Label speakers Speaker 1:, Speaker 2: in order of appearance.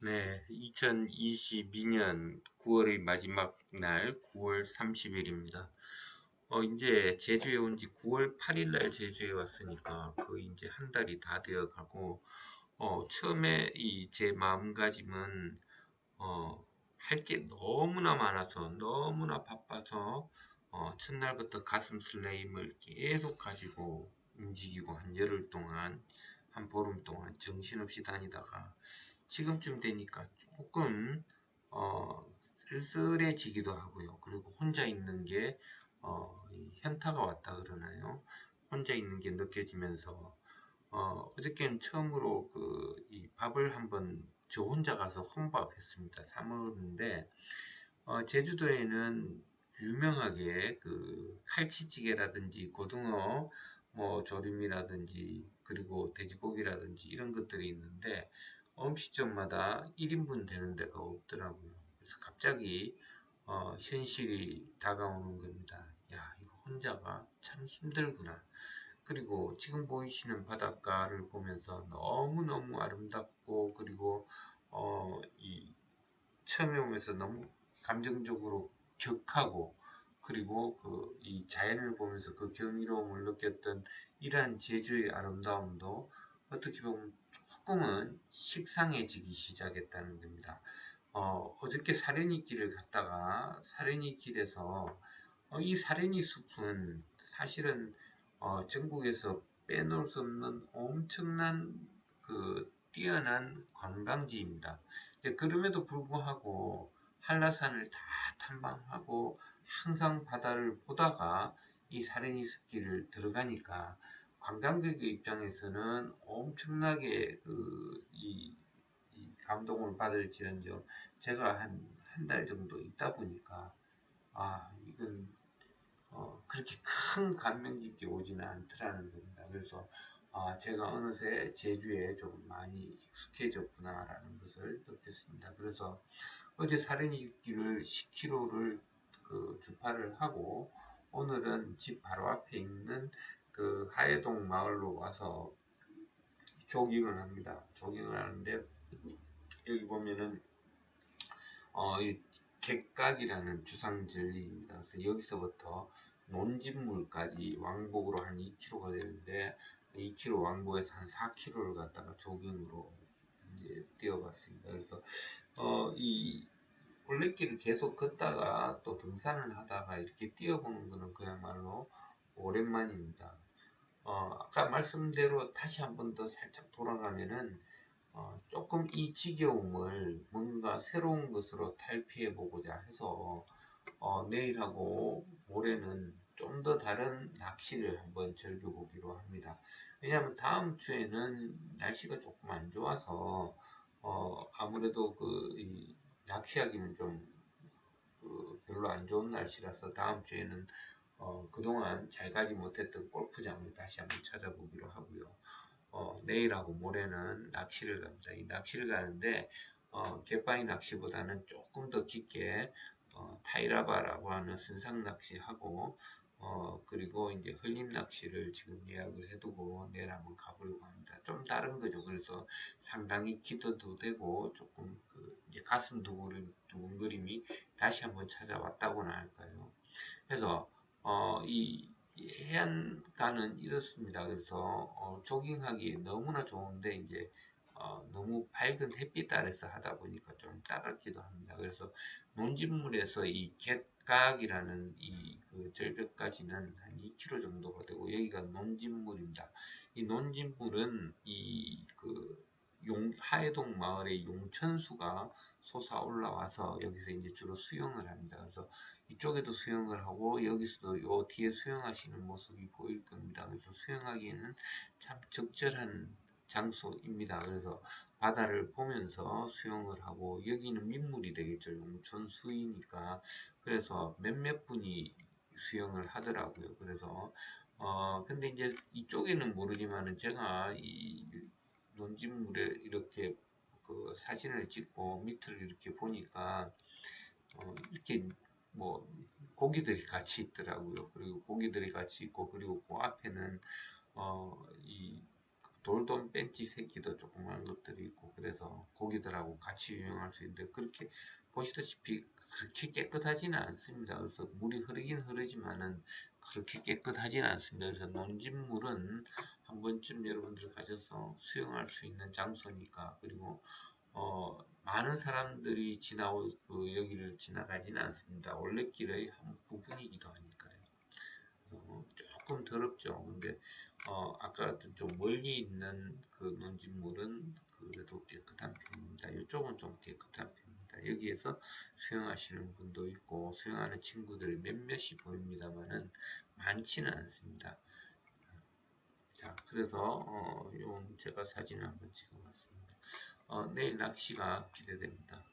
Speaker 1: 네, 2022년 9월의 마지막 날 9월 30일입니다. 어, 이제 제주에 온 지 9월 8일 날 제주에 왔으니까 거의 이제 한 달이 다 되어 가고, 어, 처음에 이 제 마음가짐은, 어, 할 게 너무나 많아서, 너무나 바빠서, 어, 첫날부터 가슴 슬레임을 계속 가지고 움직이고 한 열흘 동안, 한 보름 동안 정신없이 다니다가, 지금쯤 되니까 조금 어, 쓸쓸해지기도 하고요. 그리고 혼자 있는 게 어, 현타가 왔다 그러나요? 혼자 있는 게 느껴지면서 어, 어저께는 처음으로 그 이 밥을 한번 저 혼자 가서 혼밥 했습니다. 사 먹었는데 어, 제주도에는 유명하게 그 칼치찌개라든지 고등어 뭐 조림이라든지 그리고 돼지고기라든지 이런 것들이 있는데 음식점마다 1인분 되는 데가 없더라고요. 그래서 갑자기 어, 현실이 다가오는 겁니다. 야, 이거 혼자가 참 힘들구나. 그리고 지금 보이시는 바닷가를 보면서 너무너무 아름답고 그리고 어, 이 처음에 오면서 너무 감정적으로 격하고 그리고 그 이 자연을 보면서 그 경이로움을 느꼈던 이러한 제주의 아름다움도 어떻게 보면 조금은 식상해지기 시작했다는 겁니다. 어, 어저께 사려니 길을 갔다가 사려니 길에서 어, 이 사려니 숲은 사실은 어, 전국에서 빼놓을 수 없는 엄청난 그 뛰어난 관광지입니다. 그럼에도 불구하고 한라산을 다 탐방하고 항상 바다를 보다가 이 사려니 숲길을 들어가니까 관광객의 입장에서는 엄청나게 그, 이, 이 감동을 받을지언정 제가 한 한 달 정도 있다 보니까 아 이건 어, 그렇게 큰 감명 깊게 오지는 않더라는 겁니다. 그래서 아, 제가 어느새 제주에 좀 많이 익숙해졌구나라는 것을 느꼈습니다. 그래서 어제 사려니길을 10km를 그 주파를 하고 오늘은 집 바로 앞에 있는 그 하해동 마을로 와서 조깅을 합니다. 조깅을 하는데 여기 보면은 어, 이 객각이라는 주상 진리입니다. 그래서 여기서부터 논진물까지 왕복으로 한 2km가 되는데 2km 왕복에서 한 4km를 갖다가 조깅으로 이제 뛰어봤습니다. 그래서 어, 이 올레길을 계속 걷다가 또 등산을 하다가 이렇게 뛰어보는 것은 그야말로 오랜만입니다. 어, 아까 말씀대로 다시 한 번 더 살짝 돌아가면은 어, 조금 이 지겨움을 뭔가 새로운 것으로 탈피해 보고자 해서 어, 내일하고 모레는 좀 더 다른 낚시를 한번 즐겨보기로 합니다. 왜냐하면 다음 주에는 날씨가 조금 안 좋아서 어, 아무래도 그 낚시하기는 좀 그 별로 안 좋은 날씨라서 다음 주에는 어, 그동안 잘 가지 못했던 골프장을 다시 한번 찾아보기로 하고요. 어, 내일하고 모레는 낚시를 갑니다. 이 낚시를 가는데 어, 갯바위 낚시보다는 조금 더 깊게 어, 타이라바라고 하는 순상 낚시하고 어, 그리고 이제 흘림 낚시를 지금 예약을 해두고 내일 한번 가보려고 합니다. 좀 다른 거죠. 그래서 상당히 기도도 되고 조금 그 이제 가슴 두근, 두근거림이 다시 한번 찾아왔다고나 할까요. 그래서 어, 이 해안가는 이렇습니다. 그래서 어, 조깅하기 너무나 좋은데 이제 어, 너무 밝은 햇빛 아래서 하다 보니까 좀 따갑기도 합니다. 그래서 논진물에서 이 갯각이라는 이 그 절벽까지는 한 2km 정도가 되고 여기가 논진물입니다. 이 논진물은 이 그 용, 하해동 마을의 용천수가 솟아 올라와서 여기서 이제 주로 수영을 합니다. 그래서 이쪽에도 수영을 하고 여기서도 요 뒤에 수영하시는 모습이 보일 겁니다. 그래서 수영하기에는 참 적절한 장소입니다. 그래서 바다를 보면서 수영을 하고 여기는 민물이 되겠죠. 용천수이니까 그래서 몇몇 분이 수영을 하더라고요. 그래서 어 근데 이제 이쪽에는 모르지만은 제가 이 논진물에 이렇게 그 사진을 찍고 밑을 이렇게 보니까 어 이렇게 뭐 고기들이 같이 있더라고요. 그리고 고기들이 같이 있고 그리고 그 앞에는 어 이 돌돔 벤치 새끼도 조그만 것들이 있고 그래서 어, 고기들하고 같이 유용할 수 있는데 그렇게 보시다시피 그렇게 깨끗하지는 않습니다. 그래서 물이 흐르긴 흐르지만은 그렇게 깨끗하지는 않습니다. 그래서 논진물은 한 번쯤 여러분들 가셔서 수영할 수 있는 장소니까 그리고 어, 많은 사람들이 지나오 그 여기를 지나가지는 않습니다. 올레길의 한 부분이기도 하니까요. 그래서 조금 더럽죠. 근데 어, 아까 같은 좀 멀리 있는 그 논진물은 그래도 깨끗한 편입니다. 이쪽은 좀 깨끗한 편입니다. 여기에서 수영하시는 분도 있고 수영하는 친구들 몇몇이 보입니다만은 많지는 않습니다. 자, 그래서 어, 요 제가 사진을 한번 찍어봤습니다. 어, 내일 낚시가 기대됩니다.